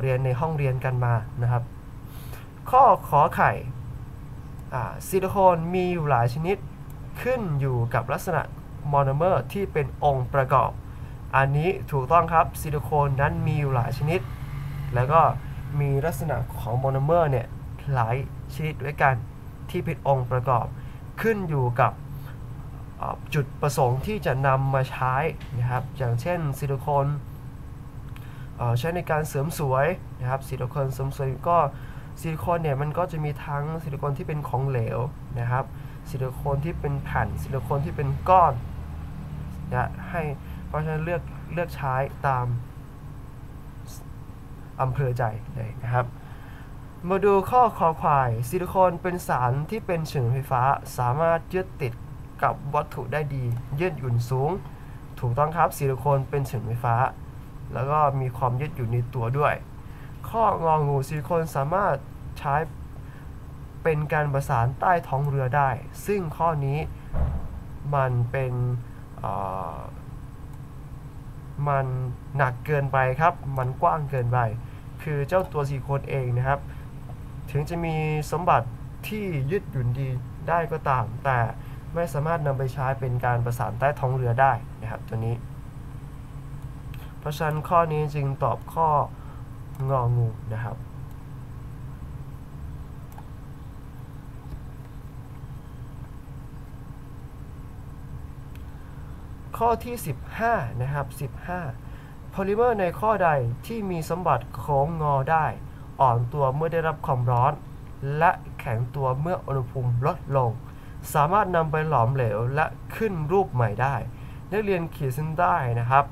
เรียนในห้องเรียนกันมานะครับ ข้อขอไข่ซิลิโคนมีอยู่หลายชนิดขึ้นอยู่กับลักษณะโมอนเมอร์ที่เป็นองค์ประกอบ อันนี้ถูกต้องครับซิลิโคนนั้นมีอยู่หลายชนิด แล้วก็มีลักษณะของโมอนเมอร์เนี่ยหลายชนิดด้วยกันที่เป็นองค์ประกอบ ขึ้นอยู่กับจุดประสงค์ที่จะนำมาใช้นะครับ อย่างเช่นซิลิโคน ใช้ในการเสริมสวยนะครับซิลิโคนเสริมสวยก็ซิลิโคนเนี่ยมันก็จะมีทั้งซิลิโคนที่เป็นของเหลวนะครับซิลิโคนที่เป็นแผ่นซิลิโคนที่เป็นก้อนนะให้เพราะฉะนั้นเลือกเลือกใช้ตามอำเภอใจเลยนะครับ มาดูข้อคอควายซิลิโคนเป็นสารที่เป็นเฉื่อยไฟฟ้า สามารถยึดติดกับวัตถุได้ดียืดหยุ่นสูง ถูกต้องครับซิลิโคนเป็นเฉื่อยไฟฟ้า แล้วก็มีความยืดหยุ่นในตัวด้วย ข้ององูซิลิโคนสามารถใช้เป็นการประสานใต้ท้องเรือได้ ซึ่งข้อนี้มันเป็นมันหนักเกินไปครับ มันกว้างเกินไป คือเจ้าตัวซิลิโคนเองนะครับ ถึงจะมีสมบัติที่ยืดหยุ่นดีได้ก็ตาม แต่ไม่สามารถนำไปใช้เป็นการประสานใต้ท้องเรือได้นะครับตัวนี้ เพราะฉะนั้นข้อนี้จึงตอบข้ององูนะครับ ข้อที่ 15 นะครับ 15 โพลิเมอร์ในข้อใดที่มีสมบัติโค้งงอได้ อ่อนตัวเมื่อได้รับความร้อน และแข็งตัวเมื่ออุณหภูมิลดลง สามารถนำไปหลอมเหลวและขึ้นรูปใหม่ได้ นักเรียนขีดเส้นได้นะครับ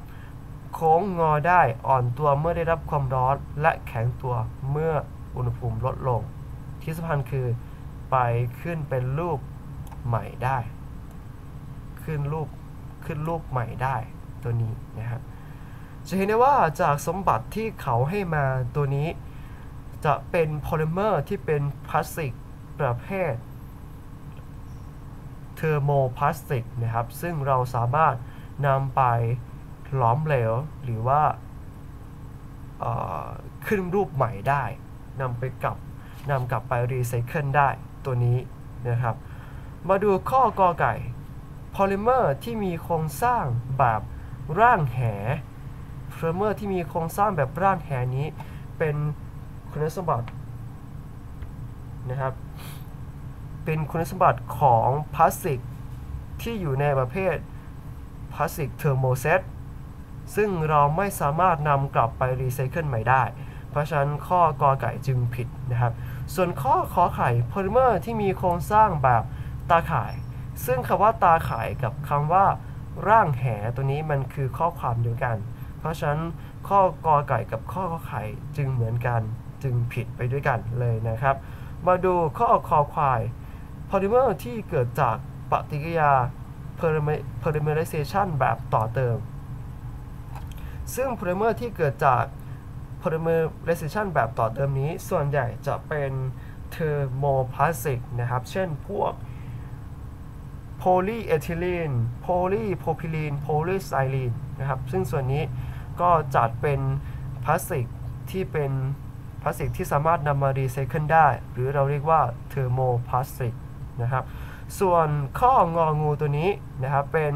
โค้งงอได้อ่อนตัวเมื่อได้รับความร้อน และแข็งตัวเมื่ออุณหภูมิลดลง ที่สำคัญคือ ไปขึ้นเป็นรูปใหม่ได้ ขึ้นรูปขึ้นรูปใหม่ได้ตัวนี้นะครับจะเห็นได้ว่าจากสมบัติที่เขาให้มาตัวนี้ จะเป็นโพลิเมอร์ที่เป็นพลาสติกประเภทเทอร์โมพลาสติกนะครับ ซึ่งเราสามารถนำไป ล้อมเหลว หรือว่าขึ้นรูปใหม่ได้นำไปกลับนำกลับไปรีไซเคิลได้ตัวนี้นะครับ มาดูข้อกอไก่โพลิเมอร์ที่มีโครงสร้างแบบร่างแหโพลิเมอร์ที่มีโครงสร้างแบบร่างแหนี้ เป็นคุณสมบัตินะครับ เป็นคุณสมบัติของพลาสติกที่อยู่ในประเภทพลาสติกเทอร์โมเซต ซึ่งเราไม่สามารถนำกลับไปรีไซเคิลใหม่ได้ เพราะฉะนั้นข้อกอไก่จึงผิดนะครับ ส่วนข้อขอไข่โพลิเมอร์ที่มีโครงสร้างแบบตาข่าย ซึ่งคำว่าตาข่ายกับคำว่าร่างแหตัวนี้มันคือข้อความเดียวกัน เพราะฉะนั้นข้อกอไก่กับข้อขอไข่จึงเหมือนกันจึงผิดไปด้วยกันเลยนะครับ มาดูข้อคอควายพอลิเมอร์ที่เกิดจากปฏิกิริยา polymerization แบบต่อเติม ซึ่งโพลิเมอร์ที่เกิดจาก polymerization แบบต่อเติมนี้ ส่วนใหญ่จะเป็นเทอร์โมพลาสติกนะครับ เช่นพวกโพลีเอทิลีน โพลีโพพิลีน โพลีไซลีนนะครับ ซึ่งส่วนนี้ก็จัดเป็นพลาสติกที่เป็นพลาสติกที่สามารถนำมารีไซเคิลได้ หรือเราเรียกว่าเทอร์โมพลาสติกนะครับ ส่วนข้ององูตัวนี้นะครับเป็น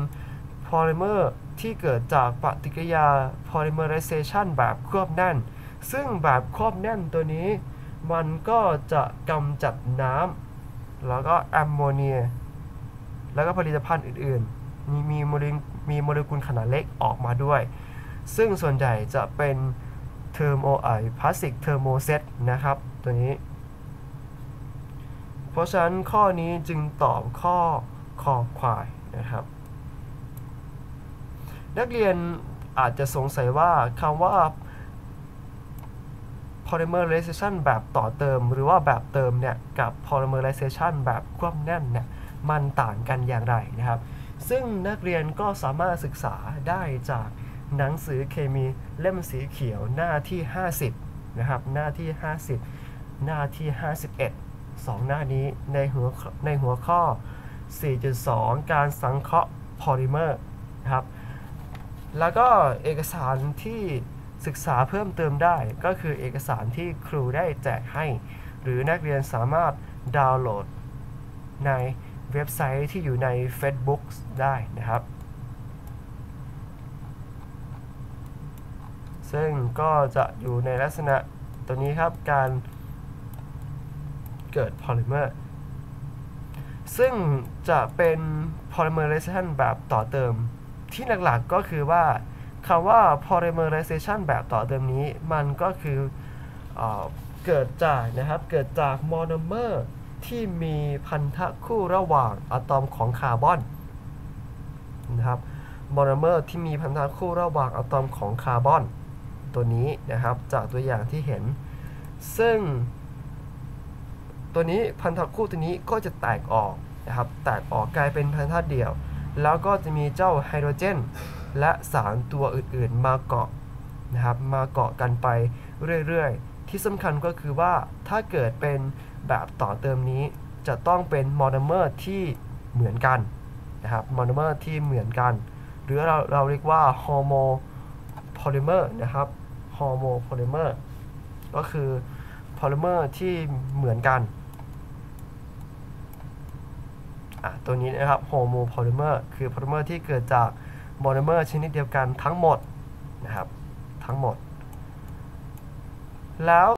โพลิเมอร์ ที่เกิดจากปฏิกิริยา polymerization แบบควบแน่น ซึ่งแบบควบแน่นตัวนี้ มันก็จะกำจัดน้ำแล้วก็แอมโมเนีย แล้วก็ผลิตภัณฑ์อื่นๆ มีมีโมเลมีโมเลกุลขนาดเล็กออกมาด้วย ซึ่งส่วนใหญ่จะเป็นเทอร์โมไอพลาสติกเทอร์โมเซตนะครับ ตัวนี้ เพราะฉะนั้นข้อนี้จึงตอบข้อคอควายนะครับ นักเรียนอาจจะสงสัยว่าคำว่า polymerization แบบต่อเติม หรือว่าแบบเติมเนี่ย กับ polymerization แบบควบแน่นเนี่ย มันต่างกันอย่างไรนะครับ ซึ่งนักเรียนก็สามารถศึกษาได้จากหนังสือเคมีเล่มสีเขียวหน้าที่ 50 นะครับ หน้าที่ 50 หน้าที่ 51 2 หน้านี้ในหัวในหัวข้อ 4.2 การสังเคราะห์พอลิเมอร์นะครับ แล้วก็เอกสารที่ศึกษาเพิ่มเติมได้ ก็คือเอกสารที่ครูได้แจกให้ หรือนักเรียนสามารถดาวน์โหลด ในเว็บไซต์ที่อยู่ใน Facebook ได้นะครับ ซึ่งก็จะอยู่ในลักษณะตัวนี้ครับการเกิดพอลิเมอร์ ซึ่งจะเป็น polymerization แบบต่อเติม ที่หลักๆก็คือว่าคำว่า polymerization แบบต่อเติมนี้ มันก็คือเออเกิดจากนะครับ เกิดจากโมโนเมอร์ที่มีพันธะคู่ระหว่างอะตอมของคาร์บอนนะครับโมโนเมอร์ที่มีพันธะคู่ระหว่างอะตอมของคาร์บอน ตัวนี้นะครับ จากตัวอย่างที่เห็น ซึ่ง ตัวนี้พันธะคู่ตัวนี้ก็จะแตกออกนะครับ แตกออกกลายเป็นพันธะเดี่ยว แล้วก็จะมีเจ้าไฮโดรเจน และสารตัวอื่นๆ มาเกาะนะครับ มาเกาะกันไปเรื่อยๆ ที่สำคัญก็คือว่าถ้าเกิดเป็นแบบต่อเติมนี้จะต้องเป็นโมโนเมอร์ที่เหมือนกันนะครับโมโนเมอร์ที่เหมือนกัน หรือเราเราเรียกว่าฮอร์โมโพลิเมอร์นะครับฮอร์โมโพลิเมอร์ก็คือโพลิเมอร์ที่เหมือนกัน อะ ตัวนี้นะครับโฮโมโพลิเมอร์คือโพลิเมอร์ที่เกิดจากโมโนเมอร์ชนิดเดียวกันทั้งหมดนะครับทั้งหมด แล้ว